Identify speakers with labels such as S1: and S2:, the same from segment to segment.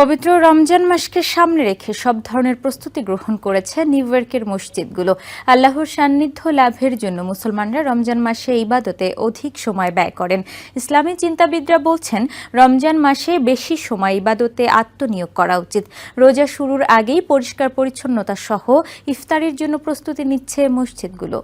S1: পবিত্র রমজান মাসকে সামনে রেখে সব ধরনের প্রস্তুতি গ্রহণ করেছে নিউ ইয়র্কের মসজিদগুলো। আল্লাহর সান্নিধ্য লাভের জন্য মুসলমানরা রমজান মাসে ইবাদতে অধিক সময় ব্যয় করেন। ইসলামী চিন্তাবিদরা বলছেন, রমজান মাসে বেশি সময় ইবাদতে আত্মনিয়োগ করা উচিত। রোজা শুরুর আগেই পরিষ্কার পরিচ্ছন্নতা সহ ইফতারের জন্য প্রস্তুতি নিচ্ছে মসজিদগুলো।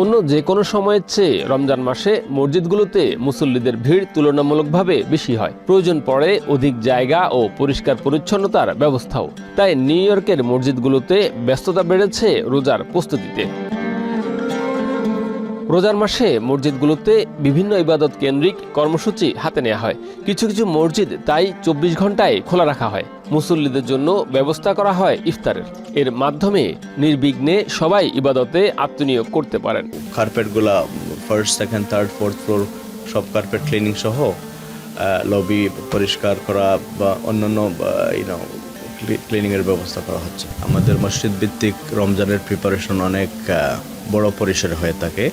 S2: অন্য যে কোনো সময়ের চেয়ে রমজান মাসে মসজিদগুলোতে মুসল্লিদের ভিড় তুলনামূলকভাবে বেশি হয়। প্রয়োজন পড়ে অধিক জায়গা ও পরিষ্কার পরিচ্ছন্নতার ব্যবস্থাও। তাই নিউ ইয়র্কের মসজিদগুলোতে ব্যস্ততা বেড়েছে রোজার প্রস্তুতিতে। রোজার মাসে মসজিদগুলোতে বিভিন্ন ইবাদত কেন্দ্রিক কর্মসূচি হাতে নেওয়া হয়। কিছু কিছু মসজিদ তাই চব্বিশ ঘন্টায় খোলা রাখা হয়। মুসল্লিদের জন্য ব্যবস্থা করা হয় ইফতারের। এর মাধ্যমে নির্বিঘ্নে সবাই ইবাদতে আত্মনিয়োগ করতে পারেন।
S3: কার্পেটগুলা first, second, third, fourth floor সব কার্পেট ক্লিনিং সহ লবি পরিষ্কার করা বা অন্যান্য ক্লিনিংয়ের ব্যবস্থা করা হচ্ছে। আমাদের মসজিদ ভিত্তিক রমজানের প্রিপারেশন অনেক বড় পরিসরে হয়ে থাকে।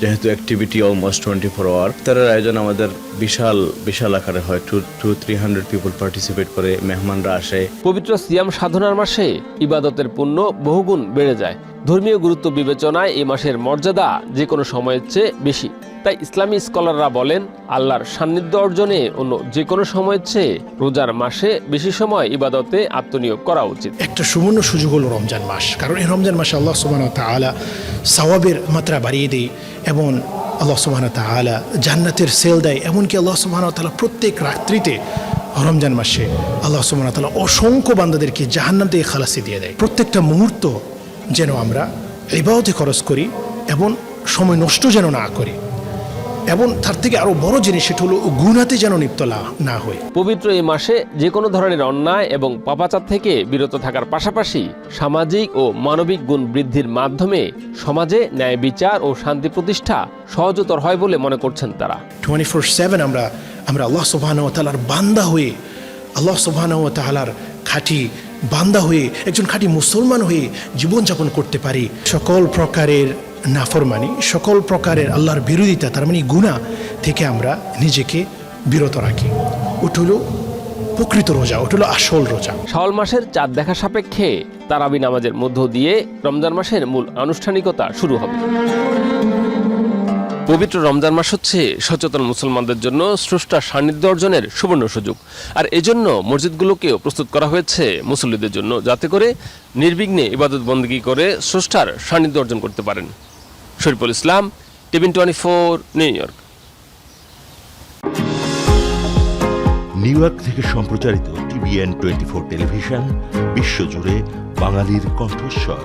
S3: যেহেতু activity almost twenty four hour তার আয়োজন আমাদের বিশাল বিশাল আকারে হয়। Two two three hundred people participate করে, মেহমানরা আসে।
S2: পবিত্র সিয়াম সাধনার মাসে ইবাদতের পুণ্য বহুগুণ বেড়ে যায়। ধর্মীয় গুরুত্ব বিবেচনায় এই মাসের মর্যাদা যে কোনো সময়ের চেয়ে বেশি। তাই ইসলামী স্কলাররা বলেন, আল্লাহর সান্নিধ্য অর্জনে অন্য যে কোনো সময়ের চেয়ে রোজার মাসে বেশি সময় ইবাদতে আত্মনিয়োগ করা উচিত।
S4: একটা সুবর্ণ সুযোগ হলো রমজান মাস, কারণ এই রমজান মাসে আল্লাহ সুবাহ তালা সওয়াবের মাত্রা বাড়িয়ে দেয় এবং আল্লাহ সুবাহ তালা জান্নাতের সেল দেয়। এমনকি আল্লাহ সুবাহ তালা প্রত্যেক রাত্রিতে রমজান মাসে আল্লাহ সুবাহ তালা অসংখ্য বান্দাদেরকে জাহান্নাম থেকে খালাসি দিয়ে দেয়। প্রত্যেকটা মুহূর্ত যেন আমরা এবাওতে খরচ করি এবং সময় নষ্ট যেন না করি। এবং তার থেকে আরও বড় জিনিস সেটা হলো গুণাতে যেন লিপ্ত না- হয়।
S2: পবিত্র এই মাসে যে কোনো ধরনের অন্যায় এবং পাপাচার থেকে বিরত থাকার পাশাপাশি সামাজিক ও মানবিক গুণ বৃদ্ধির মাধ্যমে সমাজে ন্যায় বিচার ও শান্তি প্রতিষ্ঠা সহজতর হয় বলে মনে করছেন তারা।
S4: টোয়েন্টি ফোর সেভেন আমরা আমরা আল্লাহ সুবাহান ও তালার বান্দা হয়ে আল্লাহ সুবাহান ও তালার খাঁটি বান্দা হয়ে, একজন খাঁটি মুসলমান হয়ে জীবনযাপন করতে পারি। সকল প্রকারের নাফরমানি, সকল প্রকারের আল্লাহর বিরোধিতা, তার মানে গুণা থেকে আমরা নিজেকে বিরত রাখি। ওটা হলো প্রকৃত রোজা, ওটা হলো আসল রোজা।
S2: শাওয়াল মাসের চাঁদ দেখা সাপেক্ষে তারাবি নামাজের মধ্য দিয়ে রমজান মাসের মূল আনুষ্ঠানিকতা শুরু হবে। পবিত্র রমজান মাস হচ্ছে সচেতন মুসলমানদের জন্য স্রষ্টার সান্নিধ্য অর্জনের সুবর্ণ সুযোগ। আর এজন্য মসজিদগুলোকেও প্রস্তুত করা হয়েছে মুসল্লিদের জন্য, যাতে করে নির্বিঘ্নে ইবাদত বন্দী করে স্রষ্টার সান্নিধ্য অর্জন করতে পারেন। Shariful Islam TVN twenty four, New York.
S5: New York থেকে সম্প্রচারিত টিভিএন টোয়েন্টি ফোর টেলিভিশন, বিশ্বজুড়ে বাঙালির কণ্ঠস্বর।